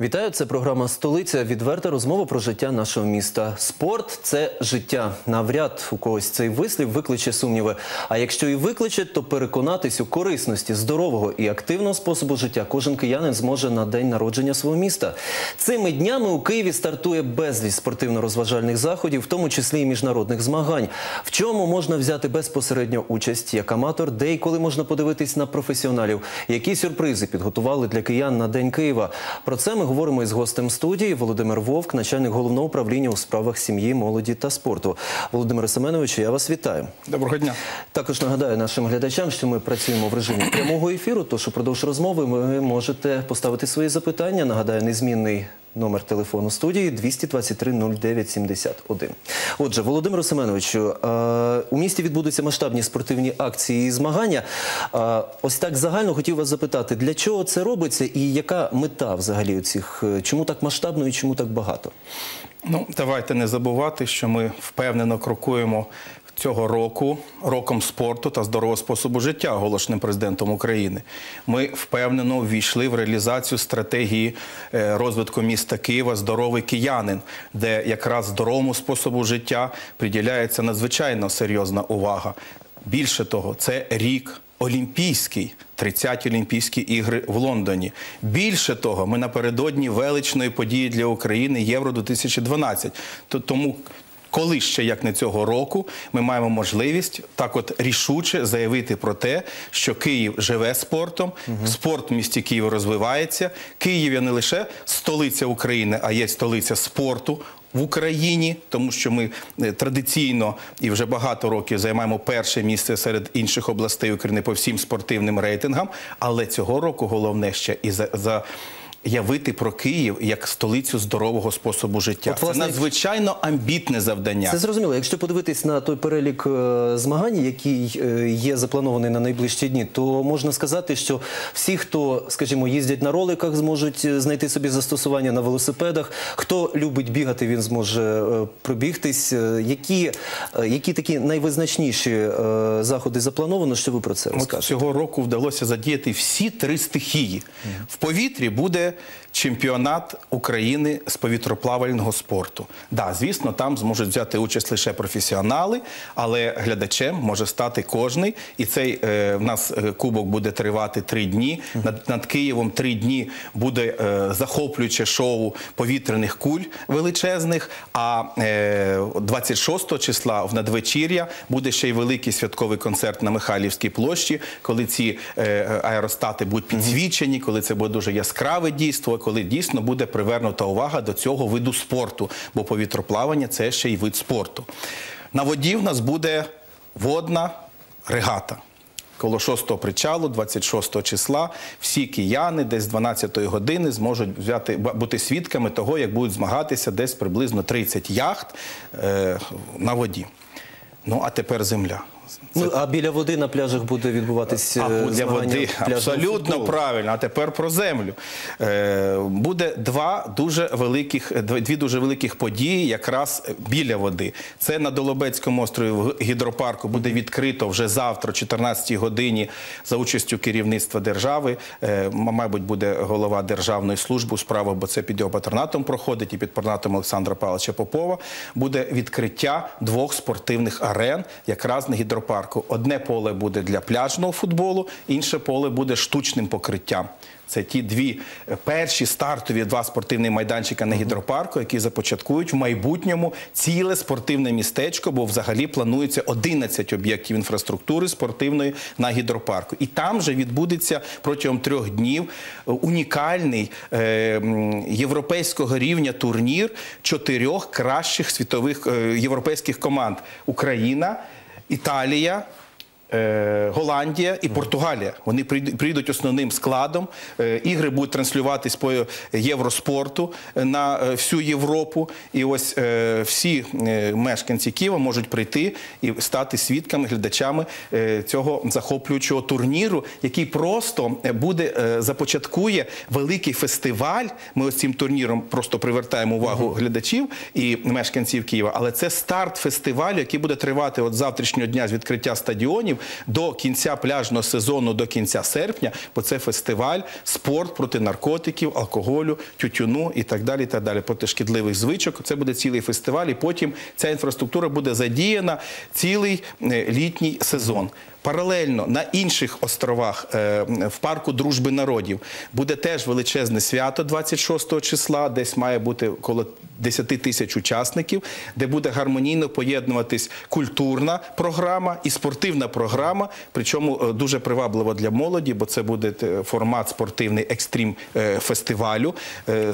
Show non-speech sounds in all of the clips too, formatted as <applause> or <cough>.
Вітаю, це програма Столиця. Відверта розмова про життя нашого міста. Спорт це життя. Навряд у когось цей вислів викличе сумніви. А якщо і викличе, то переконатись у корисності здорового і активного способу життя кожен киянин зможе на день народження свого міста. Цими днями у Києві стартує безліч спортивно-розважальних заходів, в тому числі і міжнародних змагань. В чому можна взяти безпосередньо участь як аматор, де і коли можна подивитись на професіоналів, які сюрпризи підготували для киян на День Києва. Про це ми говоримо із гостем студії Володимир Вовк, начальник головного управління у справах сім'ї, молоді та спорту. Володимире Семеновичу, я вас вітаю. Доброго дня. Також нагадаю нашим глядачам, що ми працюємо в режимі прямого ефіру. Тож упродовж розмови ви можете поставити свої запитання. Нагадаю, незмінний. Номер телефону студії 223 09 71. Отже, Володимиру Семеновичу, е, у місті відбудуться масштабні спортивні акції і змагання. Е, ось так загально хотів вас запитати, для чого це робиться і яка мета взагалі у цих? е, Чому так масштабно і чому так багато? Ну, давайте не забувати, що ми впевнено крокуємо цього року роком спорту та здорового способу життя, оголошеним президентом України. Ми впевнено ввійшли в реалізацію стратегії е, розвитку міста Києва Здоровий киянин, де якраз здоровому способу життя приділяється надзвичайно серйозна увага. Більше того, це рік. Олімпійський, 30-ті Олімпійські ігри в Лондоні. Більше того, ми напередодні величної події для України Євро 2012. То- Тому коли ще як не цього року ми маємо можливість так от рішуче заявити про те, що Київ живе спортом, спорт в місті Києва розвивається. Київ є не лише столиця України, а є столиця спорту. В Україні, тому що ми е, традиційно і вже багато років займаємо перше місце серед інших областей України по всім спортивним рейтингам. Але цього року головне ще і за, за явити про Київ як столицю здорового способу життя. От, власне, Це надзвичайно амбітне завдання. Це зрозуміло. Якщо подивитись на той перелік е, змагань, який е, є запланований на найближчі дні, то можна сказати, що всі, хто, скажімо, їздять на роликах, зможуть е, знайти собі застосування на велосипедах. Хто любить бігати, він зможе пробігтись. Які, які такі найвизначніші заходи заплановано? Що ви про це От цього року вдалося задіяти всі три стихії. В повітрі буде чемпіонат України з повітроплавального спорту. Да, звісно, там зможуть взяти участь лише професіонали, але глядачем може стати кожний. І цей е, в нас е, кубок буде тривати три дні. Над, над Києвом три дні буде е, захоплююче шоу повітряних куль величезних. А е, 26 числа в надвечір'я буде ще й великий святковий концерт на Михайлівській площі, коли ці е, аеростати будуть підсвічені, коли це буде дуже яскраве дійство, коли дійсно буде привернута увага до цього виду спорту, бо повітроплавання це ще й вид спорту. На воді в нас буде водна регата. Коло 6-го причалу, 26 числа, всі кияни десь 12-ї години зможуть взяти бути свідками того, як будуть змагатися десь приблизно 30 яхт е, на воді. Ну а тепер земля. Ну, а біля води на пляжах буде відбуватись А е, для води абсолютно футболу. правильно. А тепер про землю. Е, буде два дуже великих, дві дуже великих події якраз біля води. Це на Долобецькому острові в гідропарку буде відкрито вже завтра, о 14 годині, за участю керівництва держави. Е, мабуть, буде голова Державної служби у справах, бо це під його патронатом проходить і під патронатом Олександра Павловича Попова. Буде відкриття двох спортивних арен якраз на гідропарку. Одне поле буде для пляжного футболу, інше поле буде штучним покриттям. Це ті дві е, перші стартові два спортивні майданчика на гідропарку, які започаткують в майбутньому ціле спортивне містечко, бо взагалі планується 11 об'єктів інфраструктури спортивної на гідропарку. І там же відбудеться протягом трьох днів е, унікальний е, європейського рівня турнір чотирьох кращих світових європейських команд: Україна, Італія. Е, Голландія і Португалія. Вони прийдуть основним складом. Е, Ігри будуть транслюватись по євроспорту е, на всю Європу. І ось всі мешканці Києва можуть прийти і стати свідками, глядачами цього захоплюючого турніру, який просто буде започаткує великий фестиваль. Ми ось цим турніром просто привертаємо увагу глядачів і мешканців Києва. Але це старт фестивалю, який буде тривати от завтрашнього дня з відкриття стадіонів потім до кінця пляжного сезону, до кінця серпня, бо це фестиваль, спорт проти наркотиків, алкоголю, тютюну і так далі. І так далі, проти шкідливих звичок. Це буде цілий фестиваль, і потім ця інфраструктура буде задіяна цілий е, літній сезон. Паралельно на інших островах е, в парку дружби народів буде теж величезне свято 26 числа, десь має бути коло 10 тисяч учасників, де буде гармонійно поєднуватись культурна програма і спортивна програма. Причому е, дуже привабливо для молоді, бо це буде е, формат спортивний екстрім фестивалю.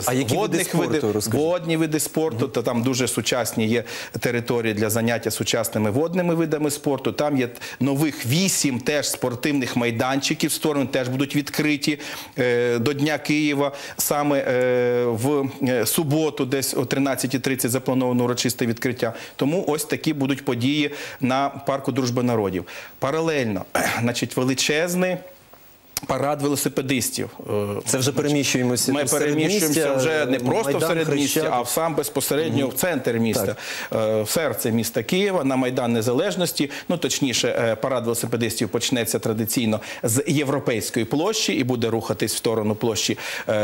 А які види спорту, розкажіть? водні види спорту, то там дуже сучасні є території для заняття сучасними водними видами спорту. Там є нових вісім теж спортивних майданчиків сторони теж будуть відкриті е, до Дня Києва. Саме е, в е, суботу, десь о 13.30 заплановано урочисте відкриття. Тому ось такі будуть події на парку Дружби народів. Паралельно, <clears throat> значить, величезний. Парад велосипедистів. Е, Це вже переміщуємося ми переміщуємося вже не просто Майдан, в середмісті, а в сам безпосередньо в центр міста, е, в серце міста Києва, на Майдан Незалежності. Ну точніше, е, парад велосипедистів почнеться традиційно з Європейської площі і буде рухатись в сторону площі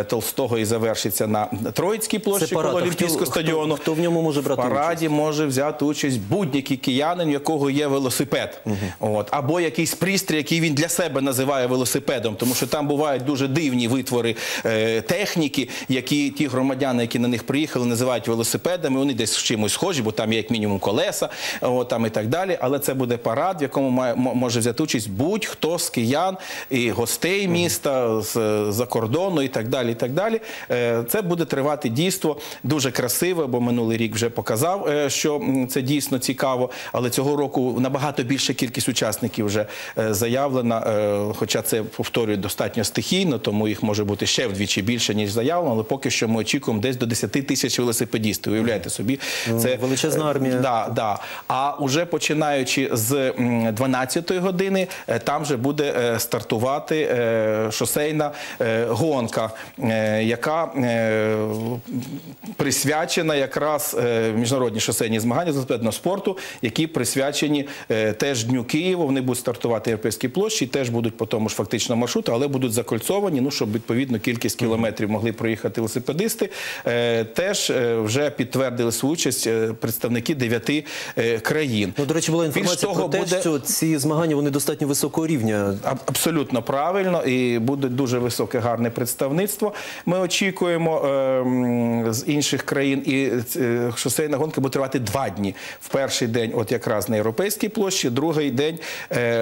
Толстого і завершиться на Троїцькій площі коло Олімпійського стадіону. хто- хто в ньому може брати В параді може взяти участь будь-який киянин, у якого є велосипед, от. Або якийсь пристрій, який він для себе називає велосипедом, тому що там бувають дуже дивні витвори е, техніки, які ті громадяни, які на них приїхали, називають велосипедами. Вони десь з чимось схожі, бо там є як мінімум колеса, от, там і так далі. Але це буде парад, в якому має може взяти участь будь-хто з киян і гостей міста з за кордону і так далі. І так далі. Е, Це буде тривати дійство дуже красиве, бо минулий рік вже показав, е, що це дійсно цікаво. Але цього року набагато більша кількість учасників вже е, заявлена. е, Хоча це повторюю достатньо стихійно, тому їх може бути ще вдвічі більше ніж заявлено. Але поки що ми очікуємо десь до 10 тисяч велосипедістів. Уявляєте собі, це величезна е, армія. Да, да. А уже починаючи з 12-ї години, е, там вже буде е, стартувати шосейна гонка, яка присвячена якраз міжнародні шосейні змагання з велосипедного спорту, які присвячені теж Дню Києва. Вони будуть стартувати Європейській площі, теж будуть по тому ж фактично маршруту, але будуть закольцовані, ну щоб відповідно кількість кілометрів могли проїхати велосипедисти. Е, Теж е, вже підтвердили свою участь е, представники дев'яти країн. Ну, до речі, була інформація того, про те, буде- що ці змагання вони достатньо високого рівня. Аб- Абсолютно правильно, і буде дуже високе гарне представництво. Ми очікуємо з інших країн, і шосейна гонка буде тривати два дні. В перший день, от якраз на європейській площі, другий день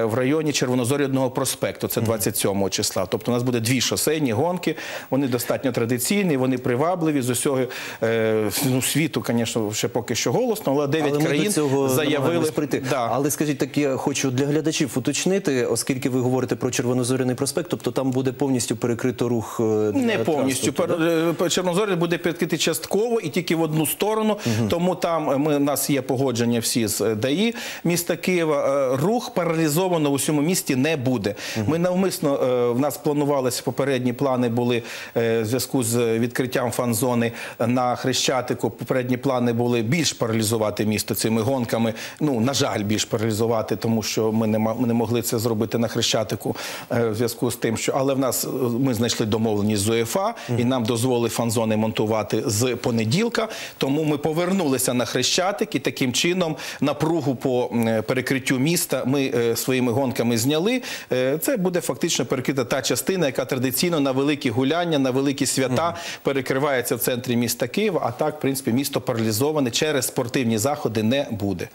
в районі Червонозорядного проспекту. Це 27 числа. Тобто у нас буде дві шосейні гонки. Вони достатньо традиційні, вони привабливі з усього е, ну, світу, звісно, ще поки що голосно, але 9 Але ми країн до цього заявили. прийти. Да. Але скажіть так, я хочу для глядачів уточнити, оскільки ви говорите про Червонозоряний проспект, тобто там буде повністю перекрито рух е, Не повністю. да? Е, Чорнозорі буде підкритий частково і тільки в одну сторону. Тому там е, ми, у нас є погодження всі з ДАІ міста Києва. Рух паралізовано в усьому місті не буде. Ми навмисно, в нас планувалися попередні плани були е, в зв'язку з відкриттям фан-зони на Хрещатику. Попередні плани були більш паралізувати місто цими гонками. Ну, на жаль, більш паралізувати, тому що ми не, ми не могли це зробити на Хрещатику е, в зв'язку з тим, що але в нас е, ми знайшли домовленість з УЄФА і нам дозволили фан-зони монтувати з понеділка. Тому ми повернулися на Хрещатик і таким чином напругу по перекриттю міста ми е, своїми гонками зняли. Е, Це буде фактично перекрита та частина, яка традиційно на великі гуляння, на великі свята перекривається в центрі міста Києва. А так, в принципі, місто паралізоване через спортивні заходи не буде.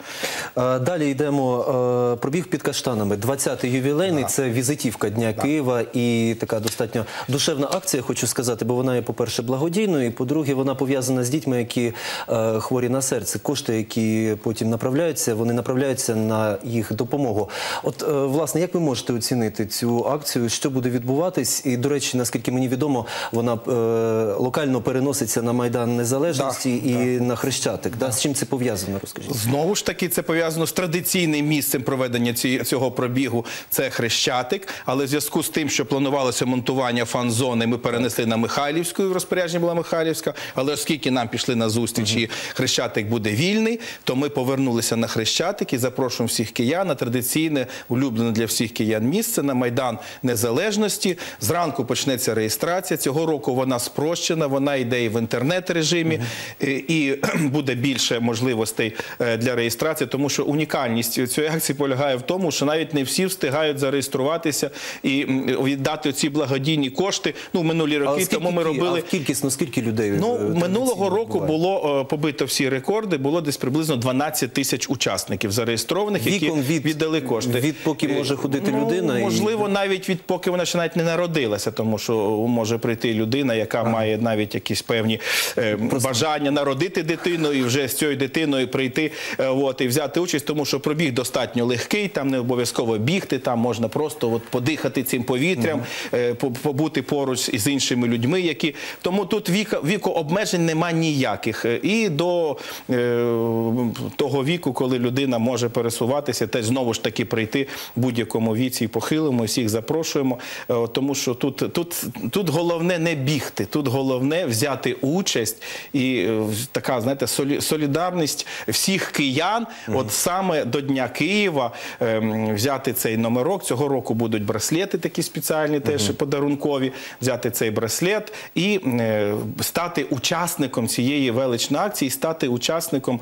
Е, Далі йдемо е, пробіг під каштанами. 20-й ювілейний це візитівка Дня Києва і така достатньо душевна акція, хочу сказати, бо вона є, по-перше, благодійною, і по-друге, вона пов'язана з дітьми, які е, хворі на серце. Кошти, які потім направляються, вони направляються на їх допомогу. От, власне, як ви можете оцінити цю акцію? Що буде відбуватись. І, до речі, наскільки мені відомо, вона е, локально переноситься на Майдан Незалежності Да, і на Хрещатик. Да? З чим це пов'язано? Розкажіть. Знову ж таки, це пов'язано з традиційним місцем проведення цього пробігу. Це Хрещатик. Але в зв'язку з тим, що планувалося монтування фан-зони, ми перенесли на Михайлівську, і в розпорядженні була Михайлівська. Але оскільки нам пішли на зустріч і Хрещатик буде вільний, то ми повернулися на Хрещатик і запрошуємо всіх киян на традиційне, улюблене для всіх киян місце на Майдан Незалежності. Зранку почнеться реєстрація. Цього року вона спрощена, вона йде і в інтернет-режимі, і, і <clears throat> буде більше можливостей е, для реєстрації, тому що унікальність цієї акції полягає в тому, що навіть не всі встигають зареєструватися і віддати ці благодійні кошти. Ну, минулі роки тому ми робили. а кількісно скільки людей? Ну, е, минулого року було е, побито всі рекорди. Було десь приблизно 12 тисяч учасників зареєстрованих, які від- віддали кошти. від поки може ходити ну, людина і- Можливо, навіть від поки вона ще навіть не народилася, тому що може прийти людина, яка має навіть якісь певні е, бажання народити дитину і вже з цією дитиною прийти е, от, і взяти участь, тому що пробіг достатньо легкий, там не обов'язково бігти, там можна просто от, подихати цим повітрям, е, по- побути поруч із іншими людьми, які тому тут віка, віку обмежень нема ніяких. Е, І до е, того віку, коли людина може пересуватися, теж знову ж таки прийти в будь-якому віці і похилимо, всіх запрошуємо. Е, Тому що тут, тут, тут головне не бігти, тут головне взяти участь і е, така, знаєте, солідарність всіх киян, от саме до Дня Києва ем, взяти цей номерок. Цього року будуть браслети такі спеціальні, теж подарункові, взяти цей браслет і е, стати учасником цієї величної акції, стати учасником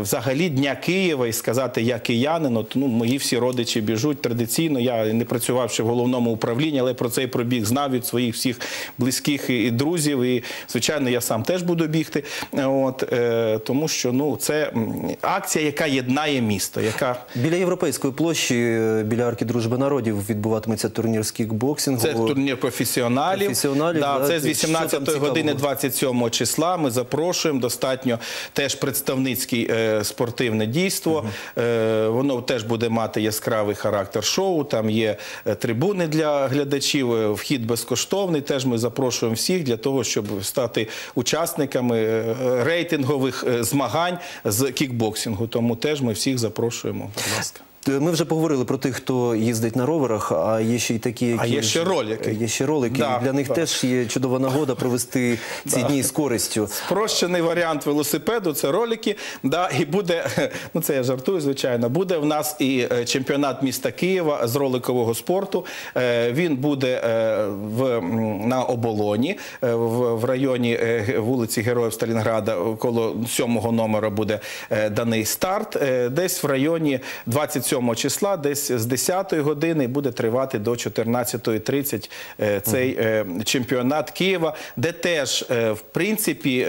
взагалі Дня Києва і сказати, я киянин, от, ну, мої всі родичі біжуть. Традиційно. Я не працював ще в головному управлінні, але про цей пробіг знав від своїх всіх близьких і, друзів. І, звичайно, я сам теж буду бігти. От, е, тому що ну, це акція, яка єднає місто, яка Біля європейської площі, е, біля арки дружби народів, відбуватиметься турнір з кікбоксингу. Це турнір професіоналів. Професіоналів, да, да, це з 18 там години цікавого? 27 числа. Ми запрошуємо достатньо теж представницький е, спортивне дійство. Е, воно теж буде мати яскравий характер шоу. Там є е, трибуни для глядачів, е, вхід безкоштовний. Теж ми запрошуємо всіх для того, щоб стати учасниками е, рейтингових е, змагань з кікбоксингу. Тому теж ми всіх запрошуємо. Будь ласка. Е, Ми вже поговорили про тих, хто їздить на роверах, а є ще й такі, які А є ще ролики. Є ще ролики. Да, для них да. теж є чудова нагода провести <laughs> ці дні з користю. Спрощений варіант велосипеду це ролики. Да, і буде, <laughs> ну це я жартую, звичайно. Буде в нас і е, чемпіонат міста Києва з роликового спорту. Е, Він буде е, в, на оболоні е, в, районі е, вулиці Героїв Сталінграда. Коло сьомого номера буде е, даний старт. Е, Десь в районі 27 числа, десь з 10 години буде тривати до 14.30 е, цей е, чемпіонат Києва, де теж е, в принципі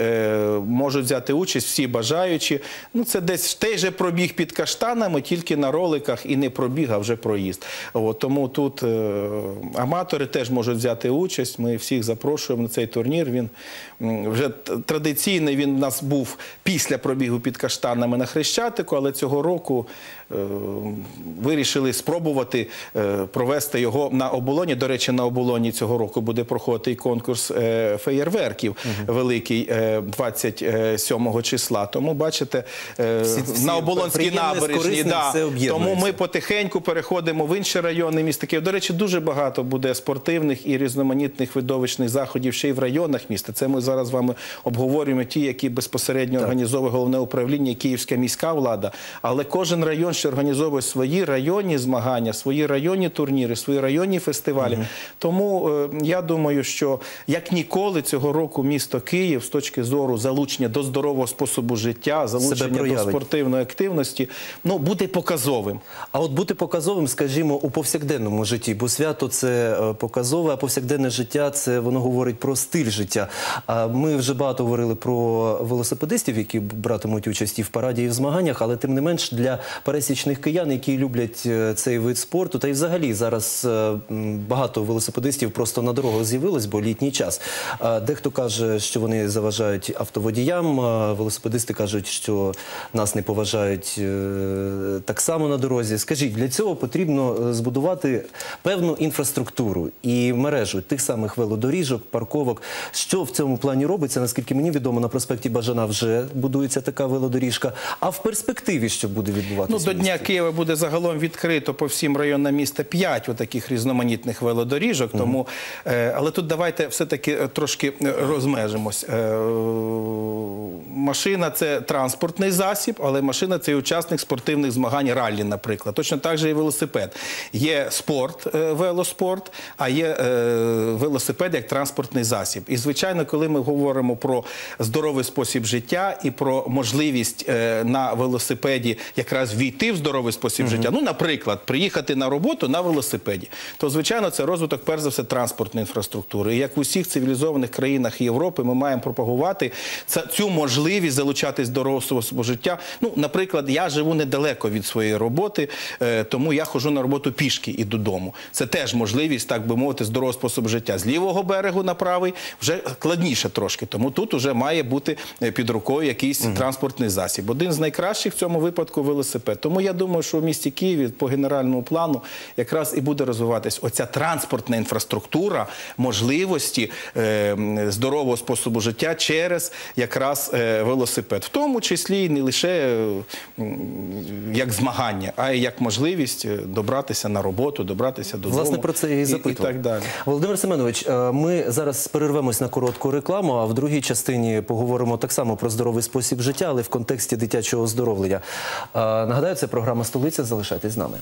можуть взяти участь всі бажаючі. Ну це десь той же пробіг під каштанами, тільки на роликах і не пробіг, а вже проїзд. От, тому тут аматори теж можуть взяти участь. Ми всіх запрошуємо на цей турнір. Він вже традиційний. Він у нас був після пробігу під каштанами на Хрещатику, але цього року вирішили спробувати е, провести його на оболоні. До речі, на оболоні цього року буде проходити конкурс е, феєрверків великий е, 27 числа. Тому бачите, е, Всі- всі на оболонській Да, тому ми потихеньку переходимо в інші райони міста Києва. До речі, дуже багато буде спортивних і різноманітних видовищних заходів ще й в районах міста. Це ми зараз з вами обговорюємо ті, які безпосередньо організовує головне управління, Київська міська влада. Але кожен район ще організовує свої районні змагання, свої районні турніри, свої районні фестивалі. Тому е, я думаю, що як ніколи цього року місто Київ з точки зору залучення до здорового способу життя, залучення до спортивної активності, ну буде показовим. А от бути показовим, скажімо, у повсякденному житті, бо свято це е, показове, а повсякденне життя це воно говорить про стиль життя. Ми вже багато говорили про велосипедистів, які братимуть участь і в параді, і в змаганнях, але тим не менш для пересічних киян які люблять е, цей вид спорту. Та й взагалі зараз е, багато велосипедистів просто на дорогах з'явилось, бо літній час. Дехто каже, що вони заважають автоводіям. Велосипедисти кажуть, що нас не поважають е, так само на дорозі. Скажіть, для цього потрібно збудувати певну інфраструктуру і мережу тих самих велодоріжок, парковок. Що в цьому плані робиться? Наскільки мені відомо, на проспекті Бажана вже будується така велодоріжка. А в перспективі що буде Ну, відбуватися? до Дня Києва буде загалом відкрито по всім районам міста 5 таких різноманітних велодоріжок. Тому, е, але тут давайте все-таки е, трошки е, розмежимось. Машина це транспортний засіб, але машина це і учасник спортивних змагань раллі, наприклад. Точно так же і велосипед. Є спорт, велоспорт, а є велосипед як транспортний засіб. І звичайно, коли ми говоримо про здоровий спосіб життя і про можливість на велосипеді якраз війти в здоровий спосіб життя, ну, наприклад, приїхати на роботу на велосипеді, то звичайно це розвиток, перш за все, транспортної інфраструктури. І як в усіх цивілізованих країнах Європи, ми маємо пропагувати цю можливість залучатись до здорового способу життя. Ну, наприклад, я живу недалеко від своєї роботи, е, тому я ходжу на роботу пішки і додому. Це теж можливість, так би мовити, здорового способу життя. З лівого берегу на правий вже складніше трошки. Тому тут вже має бути е, під рукою якийсь транспортний засіб. Один з найкращих в цьому випадку велосипед. Тому я думаю, що в місті Києві по генеральному плану якраз і буде розвиватись оця транспортна інфраструктура, можливості е, здорового способу життя через якраз е, велосипед, в тому числі не лише е, як змагання, а й як можливість е, добратися на роботу, добратися додому. Власне, про це і і, запитував. і так далі. Володимир Семенович, е, ми зараз перервемось на коротку рекламу, а в другій частині поговоримо так само про здоровий спосіб життя, але в контексті дитячого оздоровлення. Е, Нагадаю, це програма «Столиця». Залишайтесь з нами.